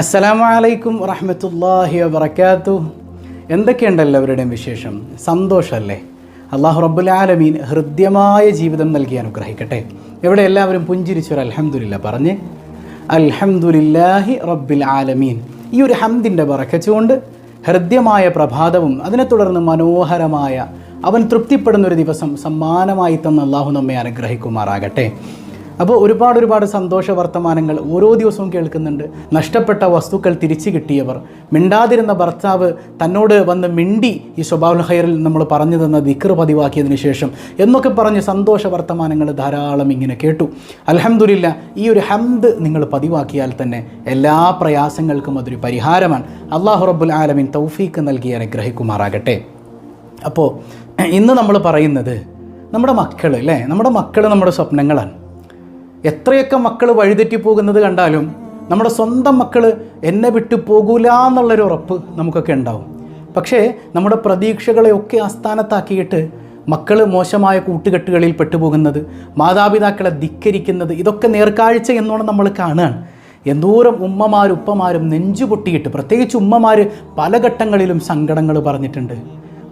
അസ്സലാമു അലൈക്കും വറഹമത്തല്ലാഹി വബറകാതു എന്തൊക്കെയുണ്ട് എല്ലാവരുടെയും വിശേഷം? സന്തോഷമല്ലേ? അള്ളാഹു റബ്ബുൽ ആലമീൻ ഹൃദ്യമായ ജീവിതം നൽകി അനുഗ്രഹിക്കട്ടെ. ഇവിടെ എല്ലാവരും പുഞ്ചിരിച്ചൊരു അലഹമുല്ല പറഞ്ഞ് അൽഹംദുലില്ലാഹി റബ്ബിൽ ആലമീൻ. ഈ ഒരു ഹംദിന്റെ പറക്കച്ചുകൊണ്ട് ഹൃദ്യമായ പ്രഭാതവും അതിനെ തുടർന്ന് മനോഹരമായ അവൻ തൃപ്തിപ്പെടുന്ന ഒരു ദിവസം സമ്മാനമായി തന്ന അള്ളാഹു നമ്മെ അനുഗ്രഹിക്കുമാറാകട്ടെ. അപ്പോൾ ഒരുപാട് ഒരുപാട് സന്തോഷ വർത്തമാനങ്ങൾ ഓരോ ദിവസവും കേൾക്കുന്നുണ്ട്. നഷ്ടപ്പെട്ട വസ്തുക്കൾ തിരിച്ചു കിട്ടിയവർ. മിണ്ടാതിരുന്ന ഭർത്താവ് തന്നോട് വന്ന് മിണ്ടി ഈ സ്വഭാവ ഹയറിൽ നമ്മൾ പറഞ്ഞു തന്ന ദിക്കർ പതിവാക്കിയതിന് ശേഷം എന്നൊക്കെ പറഞ്ഞ് സന്തോഷ വർത്തമാനങ്ങൾ ധാരാളം ഇങ്ങനെ കേട്ടു. അലഹമില്ല ഈ ഒരു ഹംദ് നിങ്ങൾ പതിവാക്കിയാൽ തന്നെ എല്ലാ പ്രയാസങ്ങൾക്കും അതൊരു പരിഹാരമാണ്. അള്ളാഹു റബ്ബുൽ ആലമിൻ തൗഫീക്ക് നൽകി അനുഗ്രഹിക്കുമാറാകട്ടെ. അപ്പോൾ ഇന്ന് നമ്മൾ പറയുന്നത് നമ്മുടെ മക്കൾ അല്ലേ? നമ്മുടെ മക്കൾ നമ്മുടെ സ്വപ്നങ്ങളാണ്. എത്രയൊക്കെ മക്കൾ വഴിതെറ്റി പോകുന്നത് കണ്ടാലും നമ്മുടെ സ്വന്തം മക്കൾ എന്നെ വിട്ടു പോകൂല എന്നുള്ളൊരു ഉറപ്പ് നമുക്കൊക്കെ ഉണ്ടാവും. പക്ഷേ നമ്മുടെ പ്രതീക്ഷകളെയൊക്കെ ആസ്ഥാനത്താക്കിയിട്ട് മക്കൾ മോശമായ കൂട്ടുകെട്ടുകളിൽ പെട്ടുപോകുന്നത് മാതാപിതാക്കളെ ധിക്കരിക്കുന്നത് ഇതൊക്കെ നേർക്കാഴ്ച എന്നോണം നമ്മൾ കാണുകയാണ്. എന്തോരം ഉമ്മമാരും ഉപ്പമാരും നെഞ്ചു പൊട്ടിയിട്ട് പ്രത്യേകിച്ച് ഉമ്മമാർ പല ഘട്ടങ്ങളിലും സങ്കടങ്ങൾ പറഞ്ഞിട്ടുണ്ട്.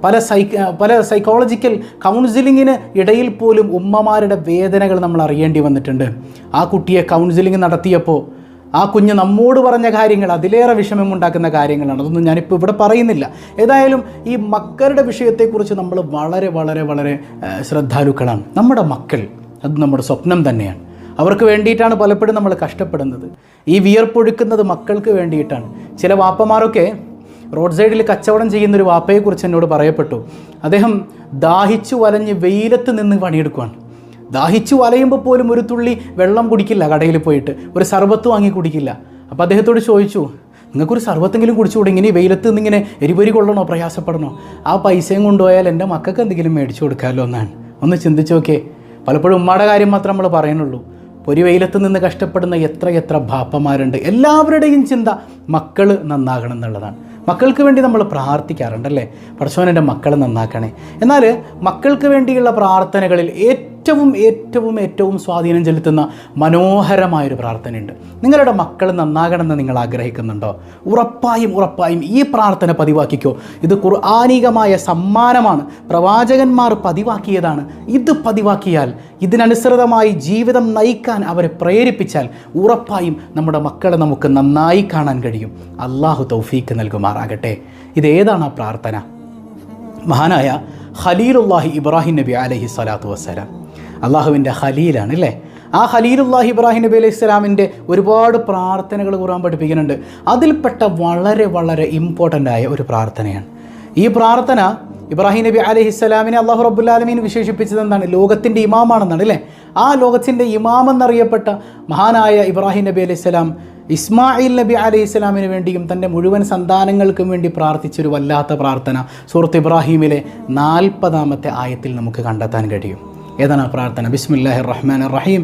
പല സൈക്ക പല സൈക്കോളജിക്കൽ കൗൺസിലിങ്ങിന് ഇടയിൽ പോലും ഉമ്മമാരുടെ വേദനകൾ നമ്മൾ അറിയേണ്ടി വന്നിട്ടുണ്ട്. ആ കുട്ടിയെ കൗൺസിലിംഗ് നടത്തിയപ്പോൾ ആ കുഞ്ഞ് നമ്മോട് പറഞ്ഞ കാര്യങ്ങൾ അതിലേറെ വിഷമമുണ്ടാക്കുന്ന കാര്യങ്ങളാണ്. അതൊന്നും ഞാനിപ്പോൾ ഇവിടെ പറയുന്നില്ല. ഏതായാലും ഈ മക്കളുടെ വിഷയത്തെക്കുറിച്ച് നമ്മൾ വളരെ വളരെ വളരെ ശ്രദ്ധാലുക്കളാണ്. നമ്മുടെ മക്കൾ അത് നമ്മുടെ സ്വപ്നം തന്നെയാണ്. അവർക്ക് വേണ്ടിയിട്ടാണ് പലപ്പോഴും നമ്മൾ കഷ്ടപ്പെടുന്നത്. ഈ വിയർപ്പൊഴുക്കുന്നത് മക്കൾക്ക് വേണ്ടിയിട്ടാണ്. ചില വാപ്പമാരൊക്കെ റോഡ് സൈഡിൽ കച്ചവടം ചെയ്യുന്ന ഒരു വാപ്പയെക്കുറിച്ച് എന്നോട് പറയപ്പെട്ടു. അദ്ദേഹം ദാഹിച്ചു വലഞ്ഞ് വെയിലത്ത് നിന്ന് പണിയെടുക്കുകയാണ് ദാഹിച്ചു വലയുമ്പോൾ പോലും ഒരു തുള്ളി വെള്ളം കുടിക്കില്ല കടയിൽ പോയിട്ട്. ഒരു സർബത്ത് വാങ്ങി കുടിക്കില്ല. അപ്പോൾ അദ്ദേഹത്തോട് ചോദിച്ചു നിങ്ങൾക്കൊരു സർബത്തെങ്കിലും കുടിച്ചുകൂടെ ഇങ്ങനെ വെയിലത്ത് നിന്ന് ഇങ്ങനെ എരിപൊരി കൊള്ളണോ? പ്രയാസപ്പെടണോ? ആ പൈസയും കൊണ്ടുപോയാൽ എന്റെ മക്കൾക്ക് എന്തെങ്കിലും മേടിച്ചു കൊടുക്കാമല്ലോ എന്നാണ്. ഒന്ന് ചിന്തിച്ചു നോക്കേ പലപ്പോഴും ഉമ്മയുടെ കാര്യം മാത്രം നമ്മൾ പറയുന്നുള്ളൂ ഒരു വെയിലത്ത് നിന്ന് കഷ്ടപ്പെടുന്ന എത്ര എത്ര ബാപ്പമാരുണ്ട്. എല്ലാവരുടെയും ചിന്ത മക്കൾ നന്നാകണം എന്നുള്ളതാണ്. മക്കൾക്ക് വേണ്ടി നമ്മൾ പ്രാർത്ഥിക്കാറുണ്ടല്ലേ? പടച്ചോൻ എന്റെ മക്കളെ നന്നാക്കണേ. എന്നാൽ മക്കൾക്ക് വേണ്ടിയുള്ള പ്രാർത്ഥനകളിൽ ഏറ്റവും ഏറ്റവും ഏറ്റവും ഏറ്റവും സ്വാധീനം ചെലുത്തുന്ന മനോഹരമായൊരു പ്രാർത്ഥനയുണ്ട്. നിങ്ങളുടെ മക്കൾ നന്നാകണമെന്ന് നിങ്ങൾ ആഗ്രഹിക്കുന്നുണ്ടോ? ഉറപ്പായും ഉറപ്പായും ഈ പ്രാർത്ഥന പതിവാക്കിക്കോ. ഇത് ഖുർആാനികമായ സമ്മാനമാണ്. പ്രവാചകന്മാർ പതിവാക്കിയതാണ്. ഇത് പതിവാക്കിയാൽ ഇതിനനുസൃതമായി ജീവിതം നയിക്കാൻ അവരെ പ്രേരിപ്പിച്ചാൽ ഉറപ്പായും നമ്മുടെ മക്കളെ നമുക്ക് നന്നായി കാണാൻ കഴിയും. അള്ളാഹു തൗഫീക്ക് നൽകുമാറാകട്ടെ. ഇതേതാണ് ആ പ്രാർത്ഥന? മഹാനായ ഖലീലുല്ലാഹി ഇബ്രാഹിം നബി അലഹി സ്വലാത്തു വസ്സലാം. അള്ളാഹുവിന്റെ ഖലീലാണ് അല്ലേ? ആ ഖലീലുല്ലാഹി ഇബ്രാഹിം നബി അലൈഹി സ്വലാമിന്റെ ഒരുപാട് പ്രാർത്ഥനകൾ ഖുർആൻ പഠിപ്പിക്കുന്നുണ്ട്. അതിൽപ്പെട്ട വളരെ വളരെ ഇമ്പോർട്ടന്റ് ആയ ഒരു പ്രാർത്ഥനയാണ്. ഈ പ്രാർത്ഥന ഇബ്രാഹിം നബി അലൈഹി സ്വലാമിനെ അള്ളാഹു റബ്ബുല്ലാലമീൻ വിശേഷിപ്പിച്ചത് എന്താണ്? ലോകത്തിന്റെ ഇമാമാണെന്നാണ് അല്ലേ? ആ ലോകത്തിന്റെ ഇമാമെന്നറിയപ്പെട്ട മഹാനായ ഇബ്രാഹിം നബി അലൈഹി സ്വലാം ഇസ്മായിൽ നബി അലൈഹി സ്വലാമിന് വേണ്ടിയും തന്റെ മുഴുവൻ സന്താനങ്ങൾക്കും വേണ്ടി പ്രാർത്ഥിച്ചൊരു വല്ലാത്ത പ്രാർത്ഥന സുഹൃത്ത് ഇബ്രാഹീമിലെ നാൽപ്പതാമത്തെ ആയത്തിൽ നമുക്ക് കണ്ടെത്താൻ കഴിയും. ഏതാണ് ആ പ്രാർത്ഥന ബിസ്മില്ലാഹിർ റഹ്മാൻ റഹീം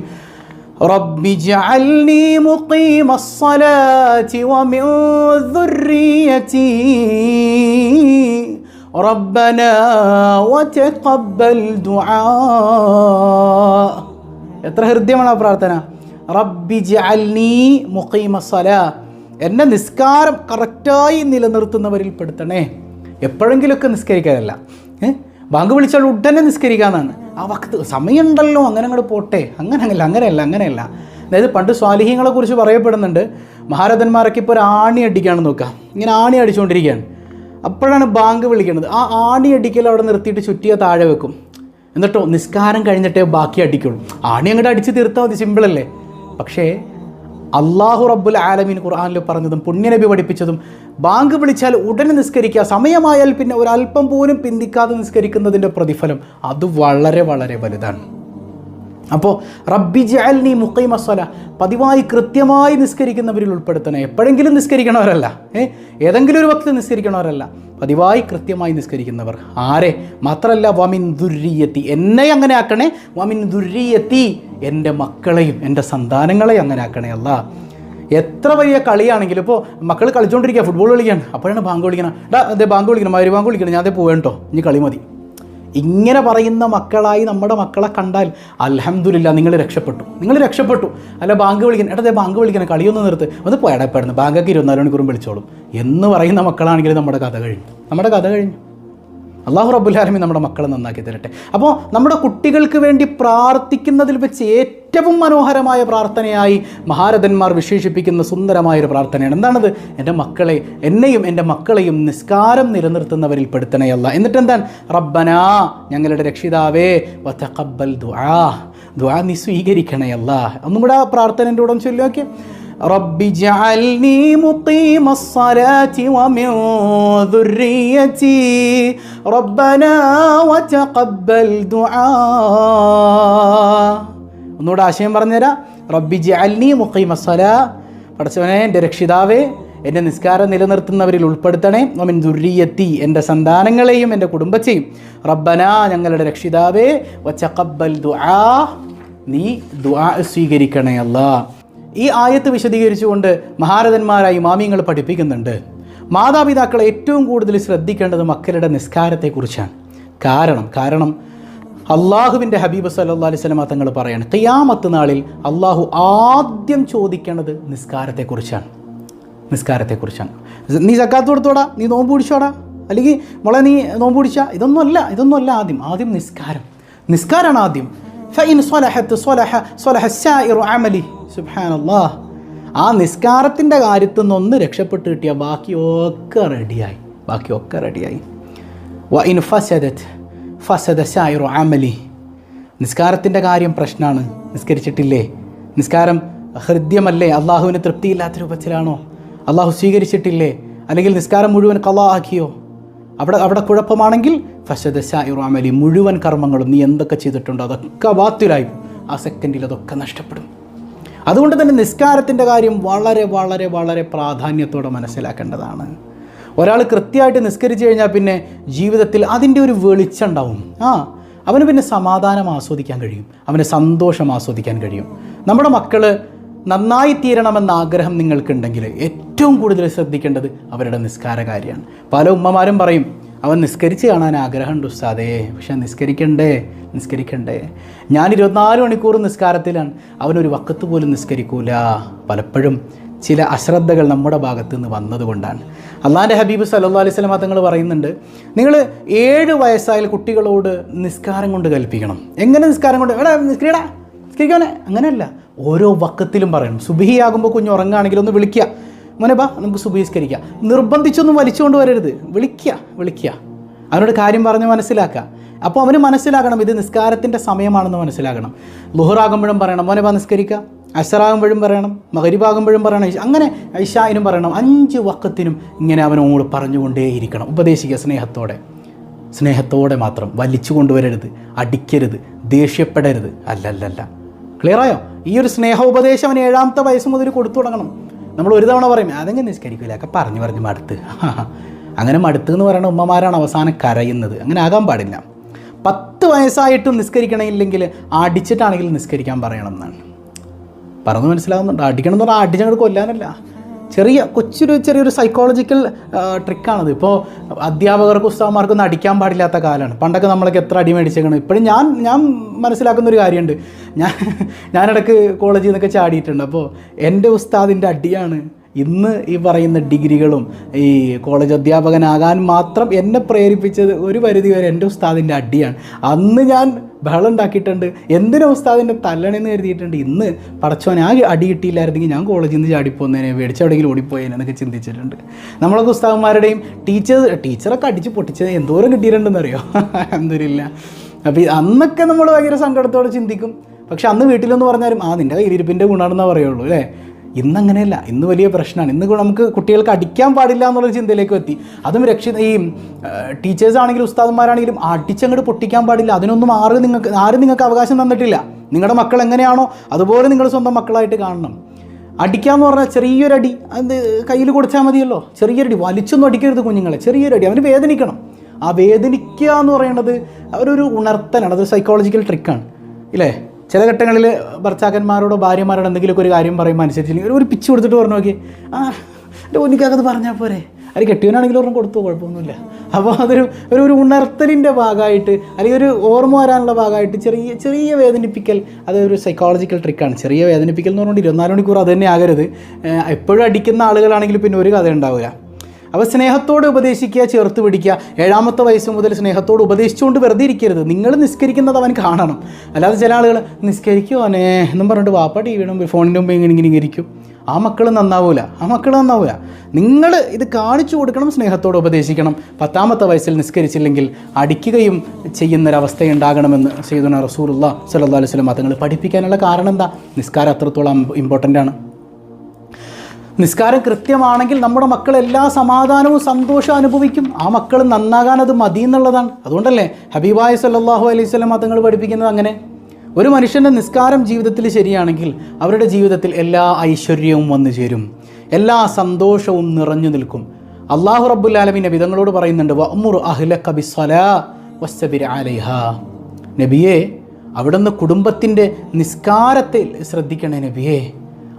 رب اجعلني مقيم الصلاة ومن ذريتي ربنا وتقبل دعاء എത്ര ഹൃദ്യമാണ് ആ പ്രാർത്ഥന റബ്ബി ജഅൽനി മുഖീമ സലാ എന്നെ നിസ്കാരം കറക്റ്റായി നിലനിർത്തുന്നവരിൽ പെടുത്തണേ എപ്പോഴെങ്കിലുമൊക്കെ നിസ്കരിക്കാനല്ല ഏ ബാങ്ക് വിളിച്ചാൽ ഉടനെ നിസ്കരിക്കാന്നാണ് ആ വക്ത് സമയമുണ്ടല്ലോ അങ്ങനെ അങ്ങോട്ട് പോട്ടെ. അങ്ങനെ അങ്ങല്ല അങ്ങനെയല്ല അങ്ങനെയല്ല. അതായത് പണ്ട് സ്വാലിഹ്യങ്ങളെ കുറിച്ച് പറയപ്പെടുന്നുണ്ട് മഹാരഥന്മാരൊക്കെ ഇപ്പോൾ ഒരു ആണി അടിക്കുകയാണ് നോക്കുക. ഇങ്ങനെ ആണി അടിച്ചുകൊണ്ടിരിക്കുകയാണ് അപ്പോഴാണ് ബാങ്ക് വിളിക്കുന്നത്. ആ ആണി അടിക്കൽ അവിടെ നിർത്തിയിട്ട് ചുറ്റിയ താഴെ വെക്കും. എന്നിട്ടോ നിസ്കാരം കഴിഞ്ഞിട്ടേ ബാക്കി അടിക്കുള്ളൂ. ആണി അങ്ങോട്ട് അടിച്ച് തീർത്താൽ മതി സിമ്പിളല്ലേ? പക്ഷേ അള്ളാഹു റബ്ബുൽ ആലമീൻ ഖുർആാനിൽ പറഞ്ഞതും പുണ്യനബി പഠിപ്പിച്ചതും. ബാങ്ക് വിളിച്ചാൽ ഉടനെ നിസ്കരിക്കുക സമയമായാൽ പിന്നെ ഒരല്പം പോലും പിന്തിക്കാതെ നിസ്കരിക്കുന്നതിന്റെ പ്രതിഫലം അത് വളരെ വളരെ വലുതാണ്. അപ്പോൾ റബ്ബി ജഅൽനി മുഖൈ മസ്വല പതിവായി കൃത്യമായി നിസ്കരിക്കുന്നവരിൽ ഉൾപ്പെടുത്തണം. എപ്പോഴെങ്കിലും നിസ്കരിക്കണവരല്ല. ഏതെങ്കിലും ഒരു വക്തി നിസ്കരിക്കണവരല്ല. പതിവായി കൃത്യമായി നിസ്കരിക്കുന്നവർ. ആരെ? മാത്രമല്ല വമിൻ ദുര്യത്തി എന്നെ അങ്ങനെ ആക്കണേ? വമിൻ ദുര്യത്തി എന്റെ മക്കളെയും എന്റെ സന്താനങ്ങളെയും അങ്ങനെ ആക്കണേ അല്ല. എത്ര വലിയ കളിയാണെങ്കിലും ഇപ്പോൾ മക്കൾ കളിച്ചുകൊണ്ടിരിക്കുക ഫുട്ബോൾ കളിക്കുകയാണ് അപ്പോഴാണ് ബാങ്ക് വിളിക്കണം. ഡാ അതെ ബാങ്ക് വിളിക്കണം മാരി ബാങ്ക് വിളിക്കണം ഞാൻ അതേ പോവേണ്ടോ ഇനി കളി മതി. ഇങ്ങനെ പറയുന്ന മക്കളായി നമ്മുടെ മക്കളെ കണ്ടാൽ അലഹമില്ല നിങ്ങൾ രക്ഷപ്പെട്ടു. നിങ്ങൾ രക്ഷപ്പെട്ടു. അല്ല ബാങ്ക് വിളിക്കണം. എടാ ബാങ്ക് വിളിക്കണം കളിയൊന്നും നിർത്ത്. ഒന്ന് പോയടപ്പെടുന്നു ബാങ്കൊക്കെ ഇരുപത്തിനാല് മണിക്കൂറും വിളിച്ചോളും. എന്ന് പറയുന്ന മക്കളാണെങ്കിൽ നമ്മുടെ കഥ കഴിഞ്ഞു. നമ്മുടെ കഥ കഴിഞ്ഞു. അള്ളാഹു റബുല്ലാലമി നമ്മുടെ മക്കളെ നന്നാക്കി തരട്ടെ. അപ്പോൾ നമ്മുടെ കുട്ടികൾക്ക് വേണ്ടി പ്രാർത്ഥിക്കുന്നതിൽ വെച്ച് ഏറ്റവും മനോഹരമായ പ്രാർത്ഥനയായി മഹാരഥന്മാർ വിശേഷിപ്പിക്കുന്ന സുന്ദരമായൊരു പ്രാർത്ഥനയാണ്. എന്താണത്? എന്റെ മക്കളെ എന്നെയും എന്റെ മക്കളെയും നിസ്കാരം നിലനിർത്തുന്നവരിൽ പെടുത്തണയല്ല. എന്നിട്ട് എന്താണ് റബ്ബനാ ഞങ്ങളുടെ രക്ഷിതാവേ വതഖബ്ബൽ ദുആ. ദുആ നീ സ്വീകരിക്കണയല്ല. ഒന്നും കൂടെ ആ പ്രാർത്ഥനന്റെ കൂടെ ചൊല്ലി നോക്കിയേ. رب اجعلني مقيم الصلاة ومن ذريتي ربنا وتقبل دعاء ഒന്നുകൂടെ ആശയം പറഞ്ഞുതരാം റബ്ബി ജഅൽനി മുഖീമ സലാ പഠിച്ചവനെ എൻ്റെ രക്ഷിതാവേ എൻ്റെ നിസ്കാരം നിലനിർത്തുന്നവരിൽ ഉൾപ്പെടുത്തണേ ഒമിൻ ദുര്യത്തി എൻ്റെ സന്താനങ്ങളെയും എൻ്റെ കുടുംബത്തെയും റബ്ബന ഞങ്ങളുടെ രക്ഷിതാവേ വച്ചക്കബൽ ദുആ നീ ദുആ സ്വീകരിക്കണേ അല്ലാ ഈ ആയത്ത് വിശദീകരിച്ചുകൊണ്ട് മഹാരഥന്മാരായി മാമിയങ്ങൾ പഠിപ്പിക്കുന്നുണ്ട്. മാതാപിതാക്കൾ ഏറ്റവും കൂടുതൽ ശ്രദ്ധിക്കേണ്ടത് മക്കളുടെ നിസ്കാരത്തെക്കുറിച്ചാണ്. കാരണം കാരണം അള്ളാഹുവിന്റെ ഹബീബ് സല്ലാ അലൈഹി സ്വലമ തങ്ങൾ പറയാണ് ഖിയാമത്ത് നാളിൽ അള്ളാഹു ആദ്യം ചോദിക്കേണ്ടത് നിസ്കാരത്തെക്കുറിച്ചാണ്. നിസ്കാരത്തെക്കുറിച്ചാണ്. നീ സക്കാത്ത് കൊടുത്തോടാ? നീ നോമ്പ് പിടിച്ചോടാ? അല്ലെങ്കിൽ മോളെ നീ നോമ്പ് പിടിച്ചാ? ഇതൊന്നുമല്ല ഇതൊന്നുമല്ല ആദ്യം. ആദ്യം നിസ്കാരം. നിസ്കാരമാണ് ആദ്യം. ഫൈൻ സ്വലഹത്ത് സ്വലഹ സ്വലഹ സായിറു അമലി സുബ്ഹാനല്ലാഹ്. ആ നിസ്കാരത്തിന്റെ കാര്യത്തിൽ നിന്നൊന്ന് രക്ഷപ്പെട്ട് കിട്ടിയാൽ ബാക്കിയൊക്കെ റെഡിയായി. ബാക്കിയൊക്കെ റെഡിയായി. വ ഇൻ ഫസദത്ത് ഫസദ സായിറു അമലി. നിസ്കാരത്തിന്റെ കാര്യം പ്രശ്നമാണ്. നിസ്കരിച്ചിട്ടില്ലേ? നിസ്കാരം ഹൃദ്യമല്ലേ? അള്ളാഹുവിന് തൃപ്തിയില്ലാത്ത രൂപത്തിലാണോ? അള്ളാഹു സ്വീകരിച്ചിട്ടില്ലേ? അല്ലെങ്കിൽ നിസ്കാരം മുഴുവൻ കലാ അവിടെ അവിടെ കുഴപ്പമാണെങ്കിൽ ഫസദ ഇറാമലി മുഴുവൻ കർമ്മങ്ങളും നീ എന്തൊക്കെ ചെയ്തിട്ടുണ്ടോ അതൊക്കെ ബാത്തിലായി ആ സെക്കൻഡിൽ അതൊക്കെ നഷ്ടപ്പെടും. അതുകൊണ്ട് തന്നെ നിസ്കാരത്തിന്റെ കാര്യം വളരെ വളരെ വളരെ പ്രാധാന്യത്തോടെ മനസ്സിലാക്കേണ്ടതാണ്. ഒരാൾ കൃത്യമായിട്ട് നിസ്കരിച്ചു കഴിഞ്ഞാൽ പിന്നെ ജീവിതത്തിൽ അതിന്റെ ഒരു വെളിച്ചം ഉണ്ടാവും. ആ അവന് പിന്നെ സമാധാനം ആസ്വദിക്കാൻ കഴിയും. അവന് സന്തോഷം ആസ്വദിക്കാൻ കഴിയും. നമ്മുടെ മക്കൾ നന്നായി തീരണമെന്ന ആഗ്രഹം നിങ്ങൾക്കുണ്ടെങ്കിൽ ഏറ്റവും കൂടുതൽ ശ്രദ്ധിക്കേണ്ടത് അവരുടെ നിസ്കാര കാര്യമാണ്. പല ഉമ്മമാരും പറയും അവൻ നിസ്കരിച്ച് കാണാൻ ആഗ്രഹമുണ്ട് ഉസ്താദേ. പക്ഷെ നിസ്കരിക്കണ്ടേ? നിസ്കരിക്കണ്ടേ. ഞാൻ ഇരുപത്തിനാല് മണിക്കൂർ നിസ്കാരത്തിലാണ്. അവനൊരു വക്കത്ത് പോലും നിസ്കരിക്കൂല. പലപ്പോഴും ചില അശ്രദ്ധകൾ നമ്മുടെ ഭാഗത്ത് നിന്ന് വന്നതുകൊണ്ടാണ്. അള്ളാന്റെ ഹബീബ് സല്ലാ അലൈഹി സ്വലാ തങ്ങൾ പറയുന്നുണ്ട് നിങ്ങൾ ഏഴ് വയസ്സായാൽ കുട്ടികളോട് നിസ്കാരം കൊണ്ട് കൽപ്പിക്കണം. എങ്ങനെ നിസ്കാരം കൊണ്ട് എടാ നിസ്കരിടാ നിസ്കരിക്കാനെ? അങ്ങനെയല്ല ഓരോ വക്കത്തിലും പറയണം. സുബിഹിയാകുമ്പോൾ കുഞ്ഞു ഉറങ്ങുകയാണെങ്കിൽ ഒന്ന് വിളിക്കുക. മോനെ ബാ നമുക്ക് സുബഹിസ്കരിക്കാം. നിർബന്ധിച്ചൊന്നും വലിച്ചുകൊണ്ട് വരരുത്. വിളിക്കുക വിളിക്കുക. അവനോട് കാര്യം പറഞ്ഞ് മനസ്സിലാക്കുക. അപ്പോൾ അവന് മനസ്സിലാക്കണം ഇത് നിസ്കാരത്തിന്റെ സമയമാണെന്ന് മനസ്സിലാക്കണം ലുഹറാകുമ്പോഴും പറയണം മോനെ ബാ നിസ്കരിക്കുക അസറാകുമ്പോഴും പറയണം മകരിബാകുമ്പോഴും പറയണം അങ്ങനെ ഐഷായിനും പറയണം. അഞ്ച് വക്കത്തിനും ഇങ്ങനെ അവനോട് പറഞ്ഞുകൊണ്ടേയിരിക്കണം. ഉപദേശിക്കുക സ്നേഹത്തോടെ. സ്നേഹത്തോടെ മാത്രം വലിച്ചു കൊണ്ടുവരരുത് അടിക്കരുത് ദേഷ്യപ്പെടരുത്. അല്ലല്ലല്ല. ക്ലിയറായോ? ഈ ഒരു സ്നേഹ ഉപദേശം അവന് ഏഴാമത്തെ വയസ്സ് മുതൽ കൊടുത്തു തുടങ്ങണം. നമ്മൾ ഒരു തവണ പറയും അതെങ്ങനെ നിസ്കരിക്കില്ല ഒക്കെ പറഞ്ഞു പറഞ്ഞ് മടുത്ത്. അങ്ങനെ മടുത്ത് എന്ന് പറയുന്ന ഉമ്മമാരാണ് അവസാനം കരയുന്നത്. അങ്ങനെ ആകാൻ പാടില്ല. പത്ത് വയസ്സായിട്ടും നിസ്കരിക്കണമില്ലെങ്കിൽ അടിച്ചിട്ടാണെങ്കിലും നിസ്കരിക്കാൻ പറയണം എന്നാണ്. പറഞ്ഞു മനസ്സിലാവുന്നുണ്ട്. അടിക്കണം എന്ന് പറഞ്ഞാൽ അടിച്ചങ്ങോട്ട് കൊല്ലാനല്ല. ചെറിയ കൊച്ചൊരു ചെറിയൊരു സൈക്കോളജിക്കൽ ട്രിക്കാണത് ഇപ്പോൾ അധ്യാപകർക്കും ഉസ്താവന്മാർക്കൊന്നും അടിക്കാൻ പാടില്ലാത്ത കാലമാണ് പണ്ടൊക്കെ നമ്മളൊക്കെ എത്ര അടി മേടിച്ചേക്കണം. ഇപ്പോഴും ഞാൻ ഞാൻ മനസ്സിലാക്കുന്ന ഒരു കാര്യമുണ്ട് ഞാൻ ഞാനിടയ്ക്ക് കോളേജിൽ നിന്നൊക്കെ ചാടിയിട്ടുണ്ട്. അപ്പോൾ എന്റെ ഉസ്താദിന്റെ അടിയാണ് ഇന്ന് ഈ പറയുന്ന ഡിഗ്രികളും ഈ കോളേജ് അധ്യാപകനാകാൻ മാത്രം എന്നെ പ്രേരിപ്പിച്ചത് ഒരു പരിധി വരെ എന്റെ ഉസ്താദിന്റെ അടിയാണ്. അന്ന് ഞാൻ ബഹളം ഉണ്ടാക്കിയിട്ടുണ്ട് എന്തിനാ ഉസ്താദിന്റെ തല്ലണെന്ന് കരുതിയിട്ടുണ്ട്. ഇന്ന് പടച്ചോനെ ആ അടി കിട്ടിയില്ലായിരുന്നെങ്കിൽ ഞാൻ കോളേജിൽ നിന്ന് ചാടിപ്പോന്നേനെ മേടിച്ച് എവിടെയെങ്കിലും ഓടിപ്പോയേനെ എന്നൊക്കെ ചിന്തിച്ചിട്ടുണ്ട്. നമ്മളൊക്കെ ഉസ്താദന്മാരുടെയും ടീച്ചേഴ്സ് ടീച്ചറൊക്കെ അടിച്ച് പൊട്ടിച്ചത് എന്തോരം കിട്ടിയിട്ടുണ്ടെന്നറിയോ? എന്തൊരില്ല. അപ്പോൾ അന്നൊക്കെ നമ്മൾ ഭയങ്കര സങ്കടത്തോടെ ചിന്തിക്കും. പക്ഷെ അന്ന് വീട്ടിലെന്ന് പറഞ്ഞാലും ആ നിന്റെ കയ്യിലിരിപ്പിന്റെ ഗുണമാണെന്നാണ് പറയുള്ളൂ അല്ലേ? ഇന്നങ്ങനെയല്ല ഇന്ന് വലിയ പ്രശ്നമാണ്. ഇന്ന് നമുക്ക് കുട്ടികൾക്ക് അടിക്കാൻ പാടില്ല എന്നുള്ള ചിന്തയിലേക്ക് എത്തി. അതും രക്ഷി ഈ ടീച്ചേഴ്സ് ആണെങ്കിലും ഉസ്താദന്മാരാണെങ്കിലും അടിച്ചങ്ങോട്ട് പൊട്ടിക്കാൻ പാടില്ല. അതിനൊന്നും ആരും നിങ്ങൾക്ക് ആരും നിങ്ങൾക്ക് അവകാശം തന്നിട്ടില്ല. നിങ്ങളുടെ മക്കൾ എങ്ങനെയാണോ അതുപോലെ നിങ്ങൾ സ്വന്തം മക്കളായിട്ട് കാണണം. അടിക്കാന്ന് പറഞ്ഞാൽ ചെറിയൊരടി അത് കയ്യിൽ കൊടുത്താൽ മതിയല്ലോ. ചെറിയൊരടി വലിച്ചൊന്നും അടിക്കരുത് കുഞ്ഞുങ്ങളെ. ചെറിയൊരടി അവന് വേദനിക്കണം. ആ വേദനിക്കുക എന്ന് പറയുന്നത് അവരൊരു ഉണർത്തലാണ്. അതൊരു സൈക്കോളജിക്കൽ ട്രിക്കാണ് ഇല്ലേ? ചില ഘട്ടങ്ങളിൽ ഭർത്താക്കന്മാരോടോ ഭാര്യമാരോടോ എന്തെങ്കിലുമൊക്കെ ഒരു കാര്യം പറയുമ്പോൾ അനുസരിച്ചില്ലെങ്കിൽ ഒരു പിച്ച് കൊടുത്തിട്ട് പറഞ്ഞു നോക്കി ആ എന്റെ ഒന്നിക്കകത്ത് പറഞ്ഞാൽ പോരെ. അത് കെട്ടിയവനാണെങ്കിലും ഒരെണ്ണം കൊടുത്തു കുഴപ്പമൊന്നുമില്ല. അപ്പോൾ അതൊരു ഒരു ഒരു ഉണർത്തലിന്റെ ഭാഗമായിട്ട് അല്ലെങ്കിൽ ഒരു ഓർമ്മ വരാനുള്ള ഭാഗമായിട്ട് ചെറിയ ചെറിയ വേദനിപ്പിക്കൽ അതൊരു സൈക്കോളജിക്കൽ ട്രിക്കാണ് ചെറിയ വേദനിപ്പിക്കൽ എന്ന് പറഞ്ഞുകൊണ്ട് ഇരുപത്തിനാല് മണിക്കൂർ അത് തന്നെ ആകരുത്. എപ്പോഴും അടിക്കുന്ന ആളുകളാണെങ്കിൽ പിന്നെ ഒരു കഥ ഉണ്ടാവില്ല അപ്പോൾ സ്നേഹത്തോടെ ഉപദേശിക്കുക ചേർത്ത് പിടിക്കുക. ഏഴാമത്തെ വയസ്സ് മുതൽ സ്നേഹത്തോട് ഉപദേശിച്ചുകൊണ്ട് വെറുതെ ഇരിക്കരുത്. നിങ്ങൾ നിസ്കരിക്കുന്നത് അവൻ കാണണം. അല്ലാതെ ചില ആളുകൾ നിസ്കരിക്കുവാനേ എന്നും പറഞ്ഞിട്ട് വാപ്പ ടി വിയുടെ ഫോണിന്റെ മുമ്പ് ഇങ്ങനെ ഇങ്ങനെ ഇരിക്കും. ആ മക്കൾ നന്നാവൂല. ആ മക്കൾ നന്നാവൂല. നിങ്ങൾ ഇത് കാണിച്ചു കൊടുക്കണം സ്നേഹത്തോട് ഉപദേശിക്കണം. പത്താമത്തെ വയസ്സിൽ നിസ്കരിച്ചില്ലെങ്കിൽ അടിക്കുകയും ചെയ്യുന്നൊരവസ്ഥ ഉണ്ടാകണമെന്ന് റസൂർ റസൂലുള്ള സല്ലാ അലൈഹി തങ്ങൾ പഠിപ്പിക്കാനുള്ള കാരണം എന്താ? നിസ്കാരം അത്രത്തോളം ഇമ്പോർട്ടന്റ് ആണ്. നിസ്കാരം കൃത്യമാണെങ്കിൽ നമ്മുടെ മക്കൾ എല്ലാ സമാധാനവും സന്തോഷവും അനുഭവിക്കും. ആ മക്കൾ നന്നാകാൻ അത് മതി എന്നുള്ളതാണ്. അതുകൊണ്ടല്ലേ ഹബീബായ സല്ലല്ലാഹു അലൈഹി സ്വലം മതങ്ങൾ പഠിപ്പിക്കുന്നത് അങ്ങനെ? ഒരു മനുഷ്യന്റെ നിസ്കാരം ജീവിതത്തിൽ ശരിയാണെങ്കിൽ അവരുടെ ജീവിതത്തിൽ എല്ലാ ഐശ്വര്യവും വന്നു ചേരും. എല്ലാ സന്തോഷവും നിറഞ്ഞു നിൽക്കും. അള്ളാഹു റബ്ബുല്ലാലമിന്റെ വിധങ്ങളോട് പറയുന്നുണ്ട് നബിയെ അവിടുന്ന് കുടുംബത്തിന്റെ നിസ്കാരത്തിൽ ശ്രദ്ധിക്കണേ നബിയെ.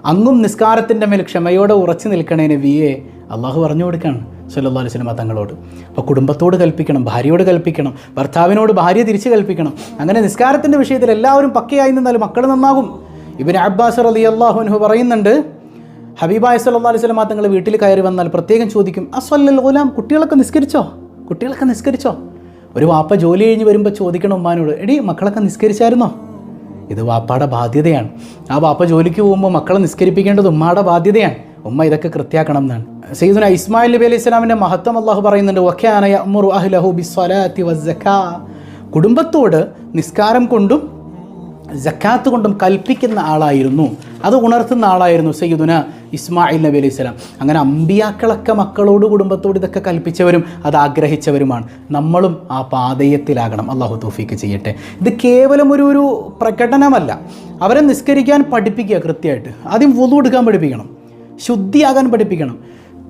അങ്ങും നിസ്കാരത്തിന്റെ മേൽ ക്ഷമയോടെ ഉറച്ചു നിൽക്കണേ നബിയെ അള്ളാഹു പറഞ്ഞു കൊടുക്കുകയാണ് സല്ലല്ലാഹു അലൈഹി സ്വലമ തങ്ങളോട്. അപ്പോൾ കുടുംബത്തോട് കൽപ്പിക്കണം ഭാര്യയോട് കൽപ്പിക്കണം ഭർത്താവിനോട് ഭാര്യ തിരിച്ച് കൽപ്പിക്കണം. അങ്ങനെ നിസ്കാരത്തിന്റെ വിഷയത്തിൽ എല്ലാവരും പക്കയായി നിന്നാൽ മക്കൾ നന്നാകും. ഇബിൻ അബ്ബാസ് അലി അള്ളാഹുനു പറയുന്നുണ്ട് ഹബീബായ സല്ലല്ലാഹു അലൈഹി സ്വലമ തങ്ങൾ വീട്ടിൽ കയറി വന്നാൽ പ്രത്യേകം ചോദിക്കും അസ്വല്ലൽ ഗുലാം കുട്ടികളൊക്കെ നിസ്കരിച്ചോ? കുട്ടികളൊക്കെ നിസ്കരിച്ചോ? ഒരു വാപ്പ ജോലി കഴിഞ്ഞ് വരുമ്പോൾ ചോദിക്കണം ഉമ്മാനോട് എടി മക്കളൊക്കെ നിസ്കരിച്ചായിരുന്നോ? ഇത് വാപ്പയുടെ ബാധ്യതയാണ്. ആ വാപ്പ ജോലിക്ക് പോകുമ്പോൾ മക്കളെ നിസ്കരിപ്പിക്കേണ്ടത് ഉമ്മയുടെ ബാധ്യതയാണ്. ഉമ്മ ഇതൊക്കെ കൃത്യാക്കണം എന്നാണ്. സയ്യിദുന ഇസ്മായിൽ നബി അലൈഹി സ്വലാമിന്റെ മഹത്വം അള്ളാഹു പറയുന്നുണ്ട് കുടുംബത്തോട് നിസ്കാരം കൊണ്ടും ജക്കാത്ത് കൊണ്ടും കൽപ്പിക്കുന്ന ആളായിരുന്നു. അത് ഉണർത്തുന്ന ആളായിരുന്നു സയ്യിദുന ഇസ്മായിൽ നബി അലൈഹി സ്വലാം. അങ്ങനെ അമ്പിയാക്കളൊക്കെ മക്കളോട് കുടുംബത്തോട് ഇതൊക്കെ കൽപ്പിച്ചവരും അത് ആഗ്രഹിച്ചവരുമാണ്. നമ്മളും ആ പാതയത്തിലാകണം. അള്ളാഹു തോഫീക്ക് ചെയ്യട്ടെ. ഇത് കേവലം ഒരു ഒരു പ്രകടനമല്ല. അവരെ നിസ്കരിക്കാൻ പഠിപ്പിക്കുക കൃത്യമായിട്ട്. ആദ്യം വുതു എടുക്കാൻ പഠിപ്പിക്കണം. ശുദ്ധിയാകാൻ പഠിപ്പിക്കണം.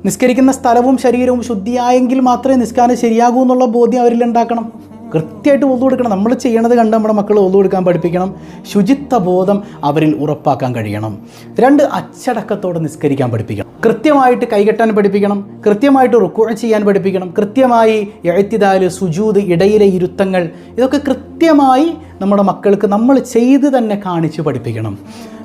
നിസ്കരിക്കുന്ന സ്ഥലവും ശരീരവും ശുദ്ധിയായെങ്കിൽ മാത്രമേ നിസ്കാരം ശരിയാകൂ എന്നുള്ള ബോധ്യം അവരിൽ ഉണ്ടാക്കണം. കൃത്യമായിട്ട് ഒതു കൊടുക്കണം. നമ്മൾ ചെയ്യണത് കണ്ട് നമ്മുടെ മക്കൾ ഒതു കൊടുക്കാൻ പഠിപ്പിക്കണം. ശുചിത്വ ബോധം അവരിൽ ഉറപ്പാക്കാൻ കഴിയണം. രണ്ട് അച്ചടക്കത്തോടെ നിസ്കരിക്കാൻ പഠിപ്പിക്കണം. കൃത്യമായിട്ട് കൈകെട്ടാൻ പഠിപ്പിക്കണം. കൃത്യമായിട്ട് റുക്കുഴ ചെയ്യാൻ പഠിപ്പിക്കണം. കൃത്യമായി എഴുത്തിതാൽ സുജൂത് ഇടയിലെ ഇരുത്തങ്ങൾ ഇതൊക്കെ കൃത്യമായി നമ്മുടെ മക്കൾക്ക് നമ്മൾ ചെയ്ത് തന്നെ കാണിച്ച് പഠിപ്പിക്കണം.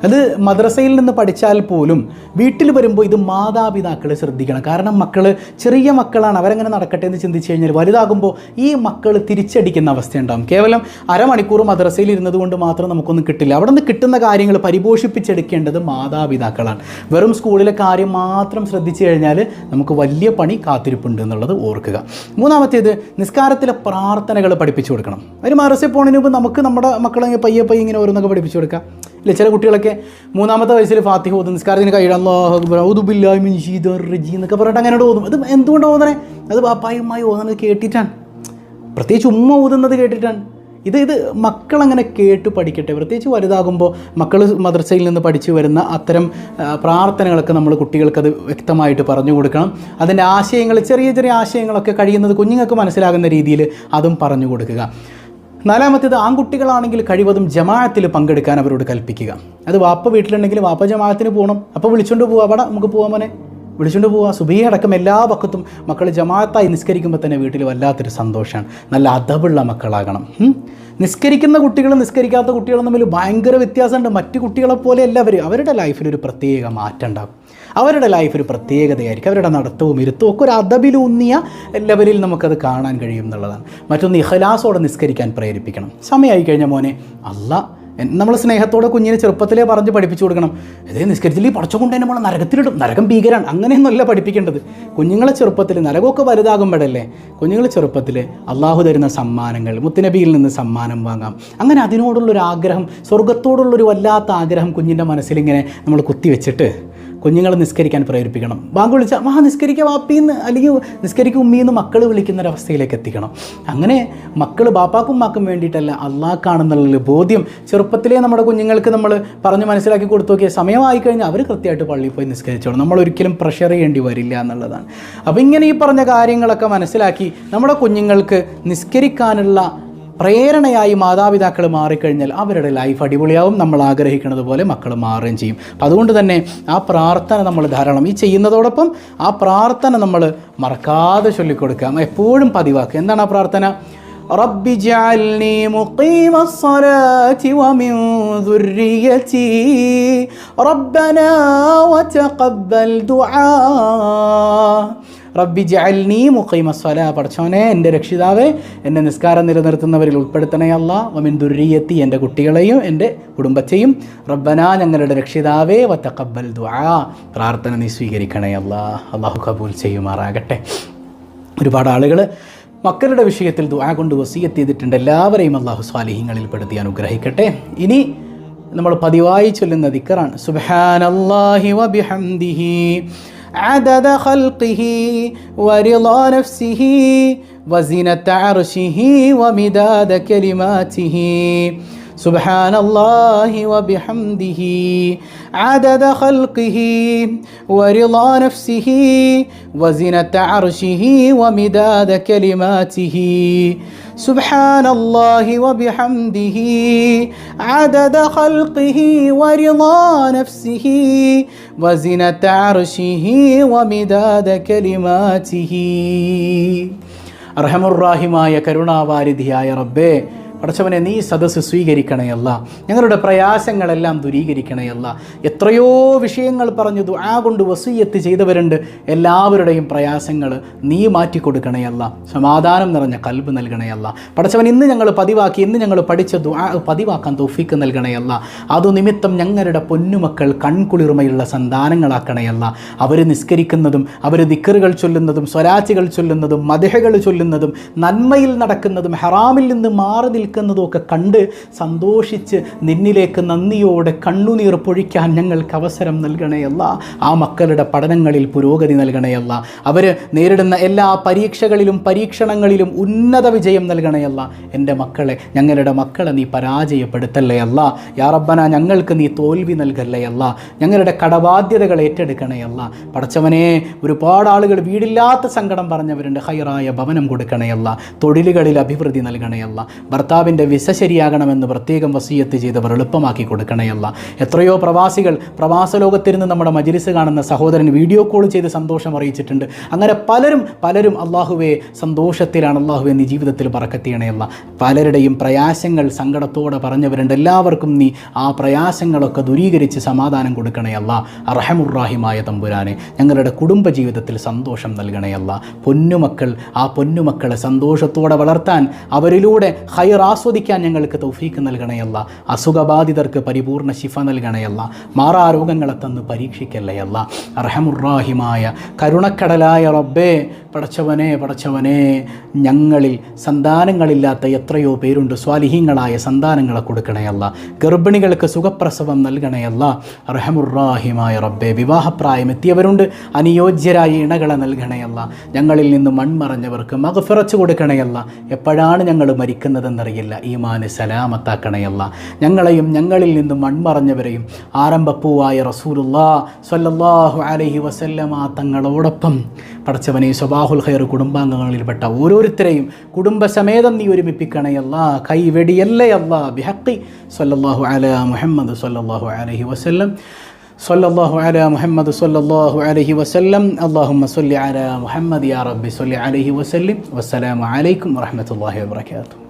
അത് മദ്രസയിൽ നിന്ന് പഠിച്ചാൽ പോലും വീട്ടിൽ വരുമ്പോൾ ഇത് മാതാപിതാക്കൾ ശ്രദ്ധിക്കണം. കാരണം മക്കൾ ചെറിയ മക്കളാണ്. അവരങ്ങനെ നടക്കട്ടെ എന്ന് ചിന്തിച്ച് കഴിഞ്ഞാൽ വലുതാകുമ്പോൾ ഈ മക്കൾ തിരിച്ചടിക്കുന്ന അവസ്ഥയുണ്ടാകും കേവലം അരമണിക്കൂർ മദ്രസയിൽ ഇരുന്നത് കൊണ്ട് മാത്രം നമുക്കൊന്നും കിട്ടില്ല. അവിടെ നിന്ന് കിട്ടുന്ന കാര്യങ്ങൾ പരിപോഷിപ്പിച്ചെടുക്കേണ്ടത് മാതാപിതാക്കളാണ്. വെറും സ്കൂളിലെ കാര്യം മാത്രം ശ്രദ്ധിച്ചു കഴിഞ്ഞാൽ നമുക്ക് വലിയ പണി കാത്തിരിപ്പുണ്ട് എന്നുള്ളത് ഓർക്കുക. മൂന്നാമത്തേത് നിസ്കാരത്തിലെ പ്രാർത്ഥനകൾ പഠിപ്പിച്ചു കൊടുക്കണം. ഒരു മദ്രസയിൽ പോണതിന് മുമ്പ് നമുക്ക് നമ്മുടെ മക്കളെ പയ്യെ പയ്യെ ഇങ്ങനെ ഓരോന്നൊക്കെ പഠിപ്പിച്ചു കൊടുക്കാം. ഇല്ല ചില കുട്ടികളൊക്കെ മൂന്നാമത്തെ വയസ്സിൽ ഫാത്തിഹ ഓതും നിസ്കാരത്തിന് റജീം എന്നൊക്കെ പറഞ്ഞിട്ട് അങ്ങനെ ഓതും. അത് എന്തുകൊണ്ട് ഓതണേ അത് ബാപ്പായും ഉമ്മായും ഓതുന്നത് കേട്ടിട്ടാണ്. പ്രത്യേകിച്ച് ഉമ്മ ഊതുന്നത് കേട്ടിട്ടാണ്. ഇത് ഇത് മക്കളങ്ങനെ കേട്ട് പഠിക്കട്ടെ. പ്രത്യേകിച്ച് വലുതാകുമ്പോൾ മക്കൾ മദ്രസയിൽ നിന്ന് പഠിച്ചു വരുന്ന അത്തരം പ്രാർത്ഥനകളൊക്കെ നമ്മൾ കുട്ടികൾക്കത് വ്യക്തമായിട്ട് പറഞ്ഞു കൊടുക്കണം. അതിന്റെ ആശയങ്ങൾ ചെറിയ ചെറിയ ആശയങ്ങളൊക്കെ കഴിയുന്നത് കുഞ്ഞുങ്ങൾക്ക് മനസ്സിലാകുന്ന രീതിയിൽ അതും പറഞ്ഞു കൊടുക്കുക. നാലാമത്തേത് ആൺകുട്ടികളാണെങ്കിൽ കഴിവതും ജമാഅത്തിൽ പങ്കെടുക്കാൻ അവരോട് കൽപ്പിക്കുക. അത് വാപ്പ വീട്ടിലുണ്ടെങ്കിൽ വാപ്പ ജമാഅത്തിന് പോകണം. അപ്പോൾ വിളിച്ചുകൊണ്ട് പോകാം അവിടെ നമുക്ക് പോകാൻ മോനെ. വിളിച്ചുകൊണ്ട് പോവുക സുബീ അടക്കം എല്ലാ പക്കത്തും മക്കൾ ജമാഅത്തായി നിസ്കരിക്കുമ്പോൾ തന്നെ വീട്ടിൽ വല്ലാത്തൊരു സന്തോഷമാണ് നല്ല അതവുള്ള മക്കളാകണം. നിസ്കരിക്കുന്ന കുട്ടികളും നിസ്കരിക്കാത്ത കുട്ടികളും തമ്മിൽ ഭയങ്കര വ്യത്യാസമുണ്ട്. മറ്റു കുട്ടികളെ അവർ അവരുടെ ലൈഫിലൊരു പ്രത്യേക മാറ്റം ഉണ്ടാകും. അവരുടെ ലൈഫ് ഒരു പ്രത്യേകതയായിരിക്കും. അവരുടെ നടത്തവും ഇരുത്തവും ഒക്കെ ഒരു അതബിലൂന്നിയ ലെവലിൽ നമുക്കത് കാണാൻ കഴിയും എന്നുള്ളതാണ്. മറ്റൊന്ന് ഇഹലാസോടെ നിസ്കരിക്കാൻ പ്രേരിപ്പിക്കണം. സമയമായി കഴിഞ്ഞ മോനെ അല്ല നമ്മൾ സ്നേഹത്തോടെ കുഞ്ഞിനെ ചെറുപ്പത്തിലേ പറഞ്ഞ് പഠിപ്പിച്ചു കൊടുക്കണം. ഇതേ നിസ്കരിച്ചില്ല ഈ പടച്ച തന്നെ നമ്മൾ നരകത്തിലിടും. നരകം ഭീകരാണ്. അങ്ങനെയൊന്നുമല്ല പഠിപ്പിക്കേണ്ടത്. കുഞ്ഞുങ്ങളെ ചെറുപ്പത്തിൽ നരകമൊക്കെ വലുതാകുമ്പോഴല്ലേ കുഞ്ഞുങ്ങളെ ചെറുപ്പത്തിൽ അള്ളാഹു തരുന്ന സമ്മാനങ്ങൾ മുത്തുനബിയിൽ നിന്ന് സമ്മാനം വാങ്ങാം. അങ്ങനെ അതിനോടുള്ളൊരു ആഗ്രഹം സ്വർഗത്തോടുള്ളൊരു വല്ലാത്ത ആഗ്രഹം കുഞ്ഞിന്റെ മനസ്സിലിങ്ങനെ നമ്മൾ കുത്തിവെച്ചിട്ട് കുഞ്ഞുങ്ങളെ നിസ്കരിക്കാൻ പ്രേരിപ്പിക്കണം. ബാങ്ക് വിളിച്ചാൽ മാ നിസ്കരിക്കുക വാപ്പിന്ന് അല്ലെങ്കിൽ നിസ്കരിക്കുക ഉമ്മീന്ന് മക്കൾ വിളിക്കുന്നൊരവസ്ഥയിലേക്ക് എത്തിക്കണം. അങ്ങനെ മക്കൾ ബാപ്പാക്കും മാക്കും വേണ്ടിയിട്ടല്ല അള്ളാഹ്ക്കാണെന്നുള്ള ബോധ്യം ചെറുപ്പത്തിലേ നമ്മുടെ കുഞ്ഞുങ്ങൾക്ക് നമ്മൾ പറഞ്ഞ് മനസ്സിലാക്കി കൊടുത്തു നോക്കിയ സമയമായി കഴിഞ്ഞാൽ അവർ കൃത്യമായിട്ട് പള്ളിയിൽ പോയി നിസ്കരിച്ചോളും. നമ്മൾ ഒരിക്കലും പ്രഷർ ചെയ്യേണ്ടി വരില്ല എന്നുള്ളതാണ്. അപ്പോൾ ഇങ്ങനെ ഈ പറഞ്ഞ കാര്യങ്ങളൊക്കെ മനസ്സിലാക്കി നമ്മുടെ കുഞ്ഞുങ്ങൾക്ക് നിസ്കരിക്കാനുള്ള പ്രേരണയായി മാതാപിതാക്കൾ മാറിക്കഴിഞ്ഞാൽ അവരുടെ ലൈഫ് അടിപൊളിയാവും. നമ്മൾ ആഗ്രഹിക്കുന്നത് പോലെ മക്കൾ മാറുകയും ചെയ്യും. അപ്പം അതുകൊണ്ട് തന്നെ ആ പ്രാർത്ഥന നമ്മൾ ധാരാളം. ഈ ചെയ്യുന്നതോടൊപ്പം ആ പ്രാർത്ഥന നമ്മൾ മറക്കാതെ ചൊല്ലിക്കൊടുക്കാം എപ്പോഴും പതിവാക്കുക. എന്താണ് ആ പ്രാർത്ഥന? رب اجعلني مقيم الصلاة ومن ذريتي ربنا وتقبل دعاء റബ്ബി ജഅൽനി മുഖൈമ സ്വല പഠിച്ചോനെ എൻ്റെ രക്ഷിതാവേ എന്നെ നിസ്കാരം നിലനിർത്തുന്നവരിൽ ഉൾപ്പെടുത്തണേ അല്ല വമിൻ ദുര്യത്തി എൻ്റെ കുട്ടികളെയും എൻ്റെ കുടുംബത്തെയും റബ്ബന ഞങ്ങളുടെ രക്ഷിതാവേ വത്തക്കബൽ ദുആ പ്രാർത്ഥന നീ സ്വീകരിക്കണേ അല്ല അള്ളാഹു കബൂൽ ചെയ്യുമാറാകട്ടെ ഒരുപാട് ആളുകൾ മക്കളുടെ വിഷയത്തിൽ ദുആ കൊണ്ട് വസീയത്ത് ചെയ്തിട്ടുണ്ട് എല്ലാവരെയും അള്ളാഹു സ്വാലിഹ്യങ്ങളിൽ പെടുത്തി അനുഗ്രഹിക്കട്ടെ ഇനി നമ്മൾ പതിവായി ചൊല്ലുന്ന ദിക്കറാണ് സുബ്ഹാനല്ലാഹി വബിഹംദിഹി عدد خلقه ورضا نفسه وزنة عرشه ومداد كلماته سبحان الله وبحمده عدد خلقه ورضا نفسه وزنة عرشه ومداد كلماته سبحان الله وبحمده عدد خلقه ورضا نفسه وزنة عرشه ومداد كلماته അർഹമുറാഹിമായ കരുണാവാരിധിയായ റബ്ബേ പടച്ചവനെ നീ സദസ്സ് സ്വീകരിക്കണയല്ല. ഞങ്ങളുടെ പ്രയാസങ്ങളെല്ലാം ദൂരീകരിക്കണയല്ല. എത്രയോ വിഷയങ്ങൾ പറഞ്ഞു ദുആ കൊണ്ട് വസൂയത്ത് ചെയ്തവരുണ്ട്. എല്ലാവരുടെയും പ്രയാസങ്ങൾ നീ മാറ്റിക്കൊടുക്കണയല്ല സമാധാനം നിറഞ്ഞ കൽബ് നൽകണയല്ല പഠിച്ചവൻ ഇന്ന് ഞങ്ങൾ പതിവാക്കി ഇന്ന് ഞങ്ങൾ പഠിച്ച ദുആ പതിവാക്കാൻ തോഫിക്ക് നൽകണയല്ല അതു നിമിത്തം ഞങ്ങളുടെ പൊന്നുമക്കൾ കൺകുളിർമയുള്ള സന്താനങ്ങളാക്കണയല്ല അവർ നിസ്കരിക്കുന്നതും അവർ ദിക്കറുകൾ ചൊല്ലുന്നതും സ്വരാച്ചികൾ ചൊല്ലുന്നതും മദഹകൾ ചൊല്ലുന്നതും നന്മയിൽ നടക്കുന്നതും ഹറാമിൽ നിന്ന് മാറി നിൽക്കുന്നതും ഒക്കെ കണ്ട് സന്തോഷിച്ച് നിന്നിലേക്ക് നന്ദിയോടെ കണ്ണുനീർ പൊഴിക്കാൻ ഞങ്ങൾക്ക് അവസരം നൽകണയല്ല ആ മക്കളുടെ പഠനങ്ങളിൽ പുരോഗതി നൽകണയല്ല അവർ നേരിടുന്ന എല്ലാ പരീക്ഷകളിലും പരീക്ഷണങ്ങളിലും ഉന്നത വിജയം നൽകണയല്ല എന്റെ മക്കളെ ഞങ്ങളുടെ മക്കളെ നീ പരാജയപ്പെടുത്തല്ലേ അല്ല. യാറബ്ബന ഞങ്ങൾക്ക് നീ തോൽവി നൽകല്ലേ അല്ല. ഞങ്ങളുടെ കടബാധ്യതകൾ ഏറ്റെടുക്കണയല്ല പടച്ചവനെ ഒരുപാട് ആളുകൾ വീടില്ലാത്ത സങ്കടം പറഞ്ഞവരുണ്ട്. ഹൈറായ ഭവനം കൊടുക്കണയല്ല തൊഴിലുകളിൽ അഭിവൃദ്ധി നൽകണയല്ല ഭർത്താവിന്റെ വിസ ശരിയാകണമെന്ന് പ്രത്യേകം വസീയത്ത് ചെയ്തവർ എളുപ്പമാക്കി കൊടുക്കണയല്ല എത്രയോ പ്രവാസികൾ പ്രവാസ ലോകത്തിരുന്ന് നമ്മുടെ മജിലിസ് കാണുന്ന സഹോദരൻ വീഡിയോ കോൾ ചെയ്ത് സന്തോഷം അറിയിച്ചിട്ടുണ്ട്. അങ്ങനെ പലരും പലരും അള്ളാഹുവെ സന്തോഷത്തിലാണ് അള്ളാഹുവെ നീ ജീവിതത്തിൽ പറക്കത്തിയണയല്ല പലരുടെയും പ്രയാസങ്ങൾ സങ്കടത്തോടെ പറഞ്ഞവരുണ്ട്. എല്ലാവർക്കും നീ ആ പ്രയാസങ്ങളൊക്കെ ദൂരീകരിച്ച് സമാധാനം കൊടുക്കണയല്ല അർഹമുറാഹിമായ തമ്പുരാനെ ഞങ്ങളുടെ കുടുംബ ജീവിതത്തിൽ സന്തോഷം നൽകണയല്ല പൊന്നുമക്കൾ ആ പൊന്നുമക്കളെ സന്തോഷത്തോടെ വളർത്താൻ അവരിലൂടെ ഹയർ ആസ്വദിക്കാൻ ഞങ്ങൾക്ക് തൗഫീക്ക് നൽകണയല്ല അസുഖബാധിതർക്ക് പരിപൂർണ ശിഫ നൽകണയല്ല മാറാ രോഗങ്ങളെ തന്ന് പരീക്ഷിക്കല്ലയല്ല അർഹമുറാഹിമായ കരുണക്കടലായ റബ്ബേ പടച്ചവനെ പടച്ചവനെ ഞങ്ങളിൽ സന്താനങ്ങളില്ലാത്ത എത്രയോ പേരുണ്ട്. സ്വാലിഹീങ്ങളായ സന്താനങ്ങളെ കൊടുക്കണയല്ല ഗർഭിണികൾക്ക് സുഖപ്രസവം നൽകണയല്ല റഹമുറാഹിമായ റബ്ബെ വിവാഹപ്രായം എത്തിയവരുണ്ട്. അനുയോജ്യരായ ഇണകളെ നൽകണയല്ല ഞങ്ങളിൽ നിന്ന് മൺമറഞ്ഞവർക്ക് മകഫിറച്ചു കൊടുക്കണയല്ല എപ്പോഴാണ് ഞങ്ങൾ മരിക്കുന്നതെന്നറിയില്ല. ഈമാന് സലാമത്താക്കണയല്ല ഞങ്ങളെയും ഞങ്ങളിൽ നിന്ന് മൺമറഞ്ഞവരെയും ഉറപ്പുവായ റസൂലുല്ലാ സല്ലല്ലാഹു അലഹി വസല്ലമ തങ്ങളോടൊപ്പം പടച്ചവനെ സ്വബാഹുൽ ഖൈർ കുടുംബാംഗങ്ങളിൽപ്പെട്ട ഓരോരുത്തരെയും കുടുംബസമേതം നീ ഒരുമിപ്പിക്കണയല്ല കൈവെടിയല്ലയല്ല ബിഹക്കി സല്ലല്ലാഹു അല മുഹമ്മദ് സല്ലല്ലാഹു അലഹി വസല്ലം. സല്ലല്ലാഹു അല മുഹമ്മദ് സല്ലല്ലാഹു അലൈഹി വസല്ലം. അല്ലാഹുമ്മ സല്ലി അല മുഹമ്മദ് യാ റബ്ബി സല്ലി അലൈഹി വസല്ലം. വസ്സലാമു അലൈക്കും വറഹ്മത്തുള്ളാഹി വബറകാതുഹു.